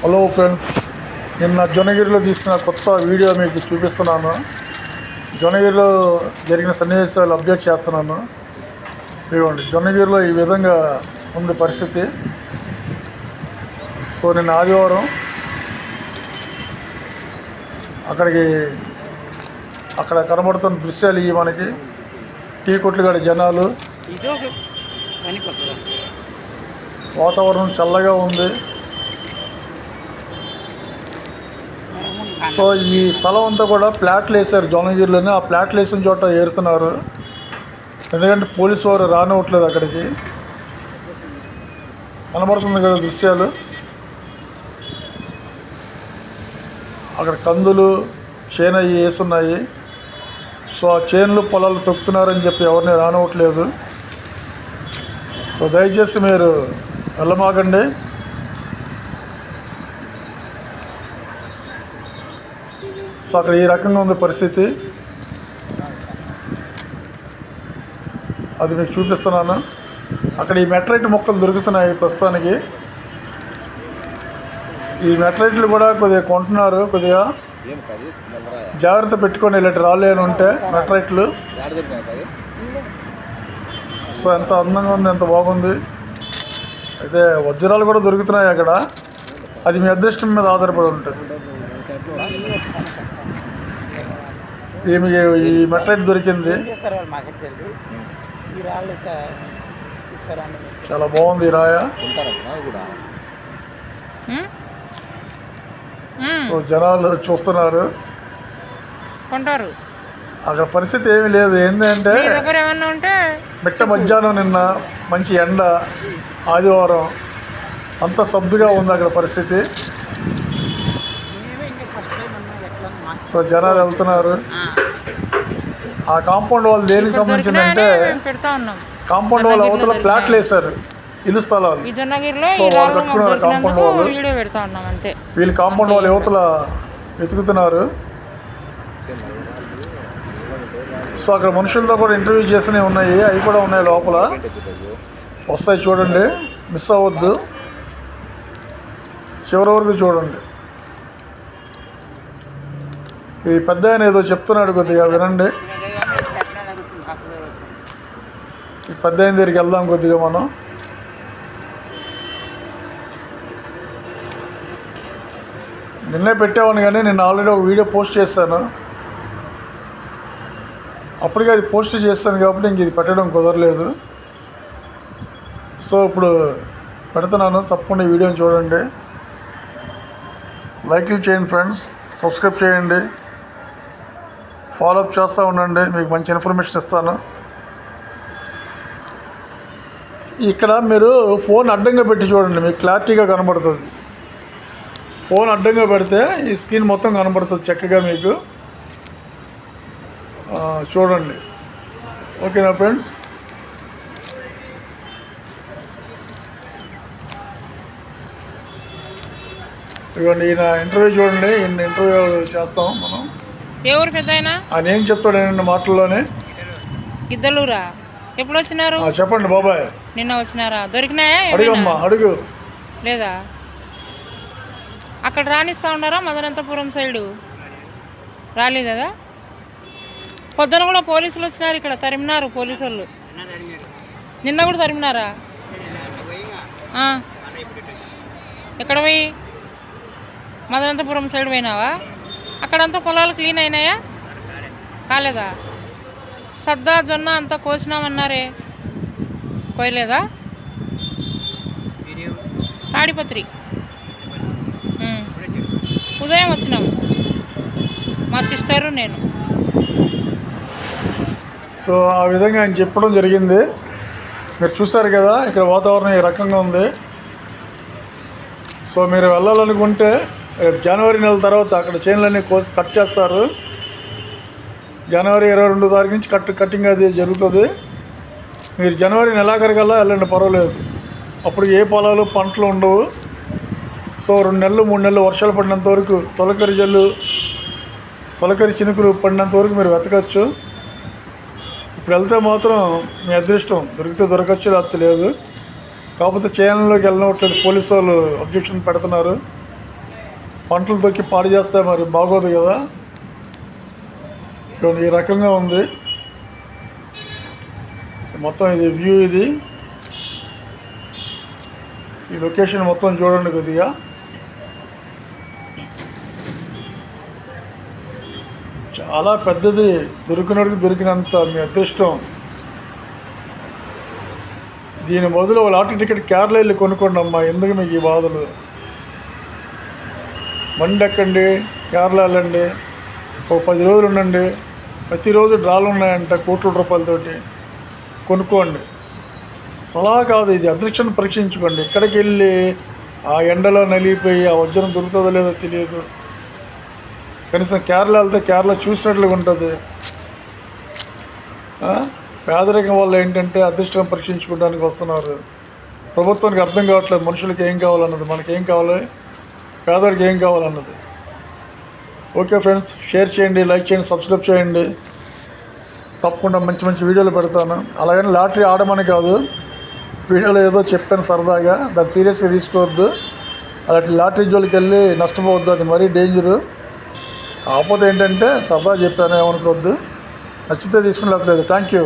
Hello friend నిన్న జొన్నగిరిలో తీసిన కొత్త వీడియో మీకు చూపిస్తున్నాను. జొన్నగిరిలో జరిగిన సన్నివేశాలు అప్డేట్ చేస్తున్నాను. ఇదిగోండి జొన్నగిరిలో ఈ విధంగా ఉంది పరిస్థితి. సో నిన్న ఆదివారం అక్కడికి అక్కడ కనబడుతున్న దృశ్యాలు ఇవి మనకి. టీ జనాలు. ఒక పని కొత్తదా వాతావరణం చల్లగా ఉంది. సో ఈ స్థలం అంతా కూడా ప్లాట్లు వేసారు జోనగిరిలోనే. ఆ ప్లాట్లు వేసిన చోట ఏరుతున్నారు. ఎందుకంటే పోలీసు వారు రానివ్వట్లేదు అక్కడికి. కనబడుతుంది కదా దృశ్యాలు. అక్కడ కందులు చేను అవి వేసున్నాయి. సో ఆ చేనులు పొలాలు తొక్కుతున్నారని చెప్పి ఎవరిని రానివ్వట్లేదు. సో దయచేసి మీరు వెళ్ళమాకండి. సో అక్కడ ఈ రకంగా ఉంది పరిస్థితి. అది మీకు చూపిస్తున్నాను. అక్కడ ఈ మెట్రైట్ మొక్కలు దొరుకుతున్నాయి ప్రస్తుతానికి. ఈ మెట్రైట్లు కూడా కొద్దిగా కొంటున్నారు కొద్దిగా జాగ్రత్త పెట్టుకొని ఇలాంటి రాళ్ళు అని ఉంటే మెట్రైట్లు. సో ఎంత అందంగా ఉంది ఎంత బాగుంది. అయితే వజ్రాలు కూడా దొరుకుతున్నాయి అక్కడ. అది మీ అదృష్టం మీద ఆధారపడి ఉంటుంది. ఈమె ఈ మెట్లైట్ దొరికింది. చాలా బాగుంది రాయ. సో జనాలు చూస్తున్నారు. కొంటారు. అక్కడ పరిస్థితి ఏమీ లేదు. ఏంటంటే మిట్ట మధ్యాహ్నం నిన్న మంచి ఎండ ఆదివారం అంత స్తబ్దుగా ఉంది అక్కడ పరిస్థితి మేమే ఇంకా ఫస్ట్ టైం అన్నా ఎట్లా మాకు సో జనాలు వెళ్తున్నారు. ఆ. కాంపౌండ్ వాళ్ళు దేనికి పెడతా ఉన్నాం. కాంపౌండ్ వాళ్ళ అవతల ప్లాట్లు వేశారు. ఇల్లు స్థలాలు. సో వాళ్ళు కట్టుకున్నారు కాంపౌండ్ వాళ్ళు. వీళ్ళు కాంపౌండ్ వాళ్ళ యువతల వెతుకుతున్నారు. సో అక్కడ మనుషులతో కూడా ఇంటర్వ్యూ చేసినవి ఉన్నాయి. అవి కూడా ఉన్నాయి లోపల. వస్తాయి చూడండి. మిస్ అవ్వద్దు. చివరి వరకు చూడండి. ఈ పెద్ద ఆయన ఏదో చెప్తున్నాడు కొద్దిగా వినండి. ఈ పెద్ద ఆయన దగ్గరికి వెళ్దాం కొద్దిగా మనం. నిన్నే పెట్టేవాను కానీ నేను ఆల్రెడీ ఒక వీడియో పోస్ట్ చేశాను. అప్పటికే అది పోస్ట్ చేస్తాను కాబట్టి ఇంక ఇది పెట్టడం కుదరలేదు. సో ఇప్పుడు పెడుతున్నాను తప్పకుండా ఈ వీడియోని చూడండి. లైక్లు చేయండి ఫ్రెండ్స్ సబ్స్క్రైబ్ చేయండి. ఫాలోఅప్ చేస్తూ ఉండండి మీకు మంచి ఇన్ఫర్మేషన్ ఇస్తాను. ఇక్కడ మీరు ఫోన్ అడ్డంగా పెట్టి చూడండి మీకు క్లారిటీగా కనబడుతుంది. ఫోన్ అడ్డంగా పెడితే ఈ స్క్రీన్ మొత్తం కనబడుతుంది చక్కగా మీకు. చూడండి. ఓకేనా ఫ్రెండ్స్ ఇదిగోండి ఈయన ఇంటర్వ్యూ చూడండి ఈయన ఇంటర్వ్యూ చేస్తాం మనం. ఊరు పెద్ద ఆయన? ఆయన ఏం చెప్తాడు ఏంటంటే మాటల్లోనే. గిద్దలూరా ఎప్పుడు వచ్చినారు చెప్పండి బాబాయ్. నిన్న వచ్చినారా? దొరికినాయా? అడుగమ్మా అడుగు. లేదా? అక్కడ రాణిస్తా ఉన్నారా మదనంతపురం సైడు? రాలేదు? కదా పొద్దున కూడా పోలీసులు వచ్చినారు ఇక్కడ తరిమినారు పోలీసు వాళ్ళు నిన్న కూడా తరిమినారా. ఎక్కడ పోయి? మదనంతపురం సైడ్ పోయినావా? అక్కడంతా పొలాలు క్లీన్ అయినాయా? కాలేదా? సద్దా జొన్న అంతా కోసినామన్నారే. కోయలేదా? తాడిపత్రి. ఉదయం వచ్చినాము మా సిస్టరు నేను. సో ఆ విధంగా ఆయన చెప్పడం జరిగింది. మీరు చూసారు కదా ఇక్కడ వాతావరణం ఈ రకంగా ఉంది. సో మీరు వెళ్ళాలనుకుంటే రేపు జనవరి నెల తర్వాత అక్కడ చేనులన్నీ కోసి కట్ చేస్తారు. జనవరి ఇరవై రెండు తారీఖు నుంచి కట్ కటింగ్ అది జరుగుతుంది. మీరు జనవరి నెలాఖరికల్లా వెళ్ళండి పర్వాలేదు. అప్పుడు ఏ పొలాలు పంటలు ఉండవు. సో రెండు నెలలు మూడు నెలలు వర్షాలు పడినంత వరకు తొలకరి జల్లు తొలకరి చినుకులు పడినంత వరకు మీరు వెతకచ్చు. ఇప్పుడు వెళ్తే మాత్రం మీ అదృష్టం దొరికితే దొరకచ్చు లేకపోతే లేదు. కాకపోతే చేనులోకి వెళ్ళినట్లేదు పోలీసు వాళ్ళు అబ్జెక్షన్ పెడుతున్నారు. పంటలు తొక్కి పాడు చేస్తే మరి బాగోదు కదా? ఇదిగోండి ఈ రకంగా ఉంది. మొత్తం ఇది వ్యూ ఇది. ఈ లొకేషన్ మొత్తం చూడండి కొద్దిగా. చాలా పెద్దది దొరికినడికి దొరికినంత మీ అదృష్టం. దీని బదులు ఒక లాటరీ టికెట్ కేరళ వెళ్ళి కొనుక్కోండి అమ్మా ఎందుకు మీకు ఈ బాధలు? బండి ఎక్కండి కేరళ వెళ్ళండి ఒక పది రోజులు ఉండండి ప్రతిరోజు డ్రాలు ఉన్నాయంట కోట్ల రూపాయలతోటి. కొనుక్కోండి. సలహా కాదు ఇది అదృష్టం పరీక్షించుకోండి. ఇక్కడికి వెళ్ళి ఆ ఎండలో నలిగిపోయి ఆ వజ్రం దొరుకుతుందో లేదో తెలియదు. కనీసం కేరళ వెళ్తే కేరళ చూసినట్లుగా ఉంటుంది. పేదరికం వల్ల ఏంటంటే అదృష్టం పరీక్షించుకోవడానికి వస్తున్నారు. ప్రభుత్వానికి అర్థం కావట్లేదు మనుషులకి ఏం కావాలన్నది. మనకేం కావాలి? పేదవాడికి ఏం కావాలన్నది. ఓకే ఫ్రెండ్స్ షేర్ చేయండి లైక్ చేయండి సబ్స్క్రైబ్ చేయండి. తప్పకుండా మంచి మంచి వీడియోలు పెడతాను. అలాగని లాటరీ ఆడమని కాదు వీడియోలో ఏదో చెప్పాను సరదాగా. దాన్ని సీరియస్గా తీసుకోవద్దు. అలాంటి లాటరీ జోలికి వెళ్ళి నష్టపోవద్దు అది మరీ డేంజరు. కాకపోతే ఏంటంటే సరదా చెప్పాను ఏమనుకోవద్దు. నచ్చితే తీసుకుని లేదు. Thank you.